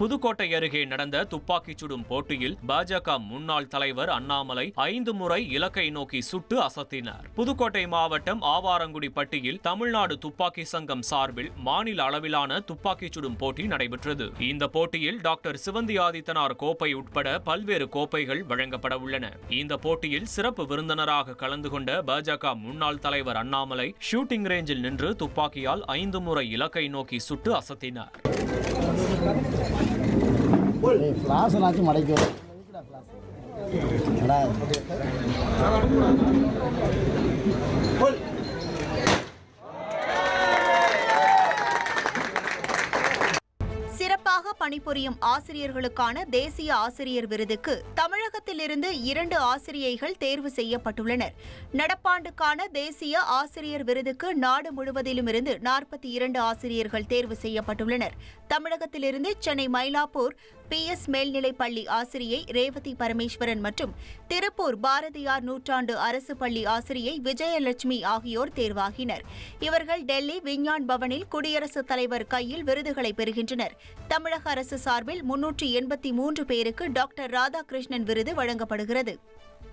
புதுக்கோட்டை அருகே நடந்த துப்பாக்கிச் சுடும் போட்டியில் பாஜக முன்னாள் தலைவர் அண்ணாமலை ஐந்து முறை இலக்கை நோக்கி சுட்டு அசத்தினார். புதுக்கோட்டை மாவட்டம் ஆவாரங்குடி பட்டியில் தமிழ்நாடு துப்பாக்கி சங்கம் சார்பில் மாநில அளவிலான துப்பாக்கிச் சுடும் போட்டி நடைபெற்றது. இந்த போட்டியில் டாக்டர் சிவந்தி ஆதித்தனார் கோப்பை உட்பட பல்வேறு கோப்பைகள் வழங்கப்பட உள்ளன. இந்த போட்டியில் சிறப்பு விருந்தினராக கலந்து கொண்ட பாஜக முன்னாள் தலைவர் அண்ணாமலை ஷூட்டிங் ரேஞ்சில் நின்று துப்பாக்கியால் ஐந்து முறை இலக்கை நோக்கி சுட்டு அசத்தினார். ஏய் ஃப்ளாஸ் நாச்சும் மடைக்கு வரும் என்னடா சிறப்பாக பணிபுரியும் ஆசிரியர்களுக்கான தேசிய ஆசிரியர் விருதுக்கு தமிழகத்திலிருந்து இரண்டு ஆசிரியைகள் தேர்வு செய்யப்பட்டுள்ளனர். நடப்பாண்டுக்கான தேசிய ஆசிரியர் விருதுக்கு நாடு முழுவதிலும் இருந்து நாற்பத்தி இரண்டு ஆசிரியர்கள் தேர்வு செய்யப்பட்டுள்ளனர். தமிழகத்திலிருந்து சென்னை மயிலாப்பூர் பி எஸ் மேல்நிலைப் பள்ளி ஆசிரியை ரேவதி பரமேஸ்வரன் மற்றும் திருப்பூர் பாரதியார் நூற்றாண்டு அரசு பள்ளி ஆசிரியை விஜயலட்சுமி ஆகியோர் தேர்வாகினர். இவர்கள் டெல்லி விஞ்ஞான் பவனில் குடியரசுத் தலைவர் கையில் விருதுகளை பெறுகின்றனர். தமிழக அரசு சார்பில் முன்னூற்றி எண்பத்தி மூன்று பேருக்கு டாக்டர் ராதாகிருஷ்ணன் விருது வழங்கப்படுகிறது.